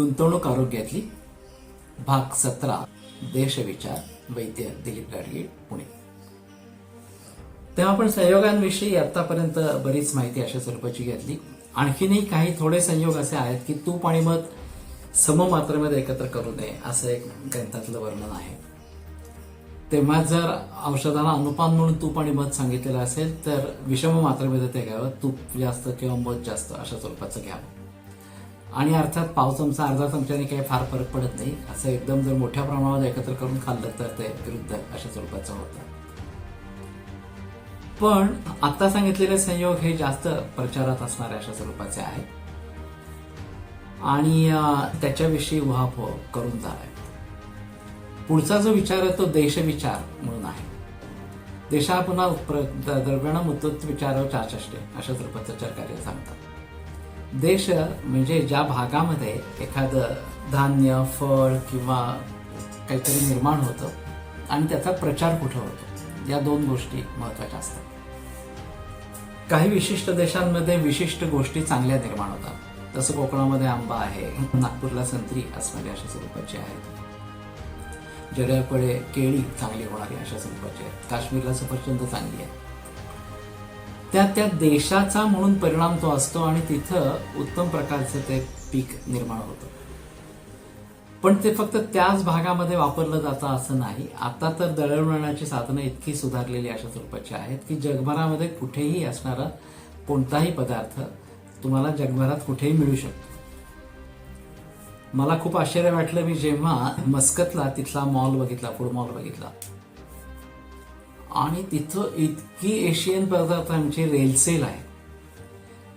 गुंतवणूक आरोग्यातली भाग सतरा देशविचार वैद्य दिलीप गाडगे पुणे. तेव्हा आपण संयोगांविषयी आतापर्यंत बरीच माहिती अशा स्वरूपाची घेतली. आणखीनही काही थोडे संयोग असे आहेत की तूप आणि मध सममात्रेमध्ये एकत्र करू नये असं एक ग्रंथातलं वर्णन आहे. तेव्हा जर औषधाला अनुपान म्हणून तूप आणि मध सांगितलेलं असेल तर विषम मात्रेमध्ये ते घ्यावं. तूप जास्त किंवा मध जास्त अशा स्वरूपाचं घ्यावं. आणि अर्थात पाव चमचा अर्धा चमच्याने काही फार फरक पडत नाही. असं एकदम जर मोठ्या प्रमाणात एकत्र करून खाल्लं तर ते विरुद्ध अशा स्वरूपाचं होतं. पण आता सांगितलेले संयोग हे जास्त प्रचारात असणारे अशा स्वरूपाचे आहेत. आणि त्याच्याविषयी उहापोह करून झालाय. पुढचा जो विचार आहे तो देशविचार म्हणून आहे. देशा पुन्हा प्र- द- द्रव्याणा विचार चाचष्टे अशा स्वरूपाचं चरकार्य सांगतात. देश म्हणजे ज्या भागामध्ये एखादं धान्य फळ किंवा काहीतरी निर्माण होतं आणि त्याचा प्रचार कुठं होतो? या दोन गोष्टी महत्त्वाच्या असतात. काही विशिष्ट देशांमध्ये विशिष्ट गोष्टी चांगल्या निर्माण होतात. तसं कोकणामध्ये आंबा आहे नागपूरला संत्री असणारी अशा स्वरूपाची आहेत. जड्याकडे केळी चांगली होणारी अशा स्वरूपाची आहेत. काश्मीरला सफरचंद चांगली आहे त्या त्या देशाचा म्हणून परिणाम तो असतो आणि तिथं उत्तम प्रकारचं ते पीक निर्माण होतं. पण ते फक्त त्याच भागामध्ये वापरलं जातं असं नाही. आता तर दळणवळणाची साधनं इतकी सुधारलेली अशा स्वरूपाची आहेत की जगभरामध्ये कुठेही असणारा कोणताही पदार्थ तुम्हाला जगभरात कुठेही मिळू शकतो. मला खूप आश्चर्य वाटलं मी जेव्हा मस्कतला तिथला मॉल बघितला फूड मॉल बघितला. आणि तिथं इतकी एशियन पदार्थांची रेलसेल आहे.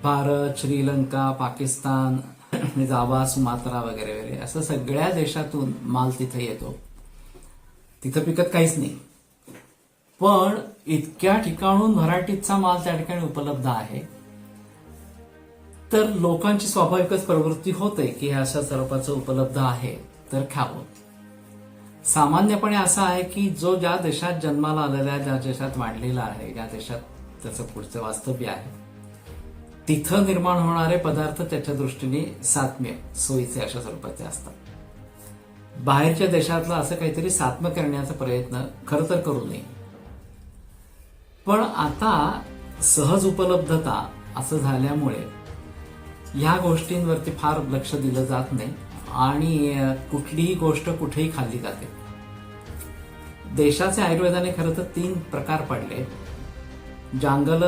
भारत श्रीलंका पाकिस्तान जावा सुमात्रा वगैरे वगैरे असं सगळ्या देशातून माल तिथे येतो. तिथं पिकत काहीच नाही. पण इतक्या ठिकाणून व्हरायटीचा माल त्या ठिकाणी उपलब्ध आहे. तर लोकांची स्वाभाविकच प्रवृत्ती होते की अशा स्वरूपाचं उपलब्ध आहे. तर खावं. सामान्यपणे असं आहे की जो ज्या देशात जन्माला आलेला आहे ज्या देशात वाढलेला आहे ज्या देशात त्याचं पुढचं वास्तव्य आहे तिथं निर्माण होणारे पदार्थ त्याच्या दृष्टीने सात्म्य सोयीचे अशा स्वरूपाचे असतात. बाहेरच्या देशातलं असं काहीतरी सात्म्य करण्याचा प्रयत्न खरं तर करू नये. पण आता सहज उपलब्धता असं झाल्यामुळे ह्या गोष्टींवरती फार लक्ष दिलं जात नाही. आणि कुठलीही गोष्ट कुठेही खाल्ली जाते. देशाचे आयुर्वेदाने खरं तर तीन प्रकार पडले. जांगल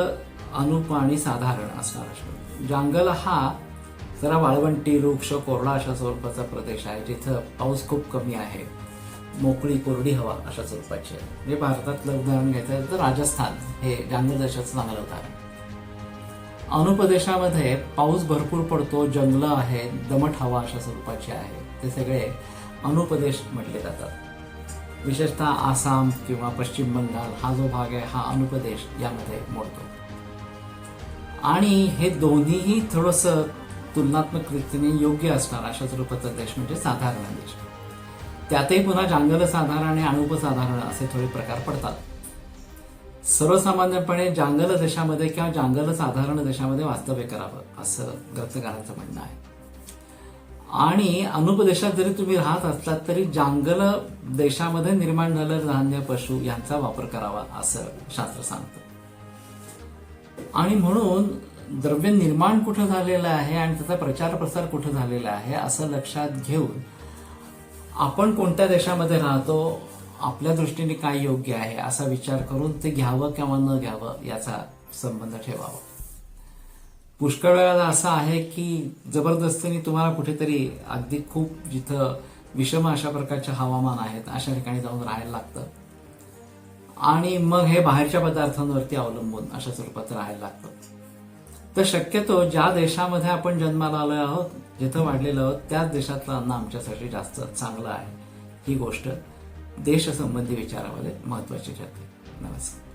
अनुप आणि साधारण असणार जांगल हा जरा वाळवंटी वृक्ष कोरडा अशा स्वरूपाचा प्रदेश आहे जिथं पाऊस खूप कमी आहे. मोकळी कोरडी हवा अशा स्वरूपाची आहे. म्हणजे भारतातलं उदाहरण घ्यायचं तर राजस्थान हे जांगल देशाचं चांगलं उदाहरण. अनुप्रदेशामध्ये पाऊस भरपूर पडतो जंगलं आहे दमट हवा अशा स्वरूपाची आहे. ते सगळे अनुप्रदेश म्हटले जातात. विशेषतः आसाम किंवा पश्चिम बंगाल हा जो भाग आहे हा अनुप्रदेश यामध्ये मोडतो. आणि हे दोन्हीही थोडस तुलनात्मक रीतीने योग्य असणार अशा स्वरूपाचा देश म्हणजे साधारण देश. त्यातही पुन्हा जांगल साधारण आणि अनुपसाधारण असे थोडे प्रकार पडतात. सर्वसामान्यपणे जांगल देशामध्ये किंवा जांगल साधारण देशामध्ये वास्तव्य करावं असं ग्रंथकारांचं म्हणणं आहे. आणि अनुपदेशात जरी तुम्ही राहत असलात तरी जांगल देशामध्ये निर्माण झालेलं धान्य पशु यांचा वापर करावा असं शास्त्र सांगतं. आणि म्हणून द्रव्य निर्माण कुठं झालेलं आहे आणि त्याचा प्रचार प्रसार कुठं झालेला आहे असं लक्षात घेऊन आपण कोणत्या देशामध्ये राहतो आपल्या दृष्टीने काय योग्य आहे असा विचार करून ते घ्यावं किंवा न घ्यावं याचा संबंध ठेवावा. पुष्कळ वेळाला असं आहे की जबरदस्तीने तुम्हाला कुठेतरी अगदी खूप जिथं विषम अशा प्रकारचे हवामान आहेत अशा ठिकाणी जाऊन राहायला लागतं. आणि मग हे बाहेरच्या पदार्थांवरती अवलंबून अशा स्वरूपात राहायला लागतं. तर शक्यतो ज्या देशामध्ये आपण जन्माला आलो आहोत जिथं वाढलेलो आहोत त्याच देशातलं अन्न आमच्यासाठी जास्त चांगलं आहे. ही गोष्ट देशसंबंधी विचारामध्ये महत्त्वाचे ठरते नमस्कार.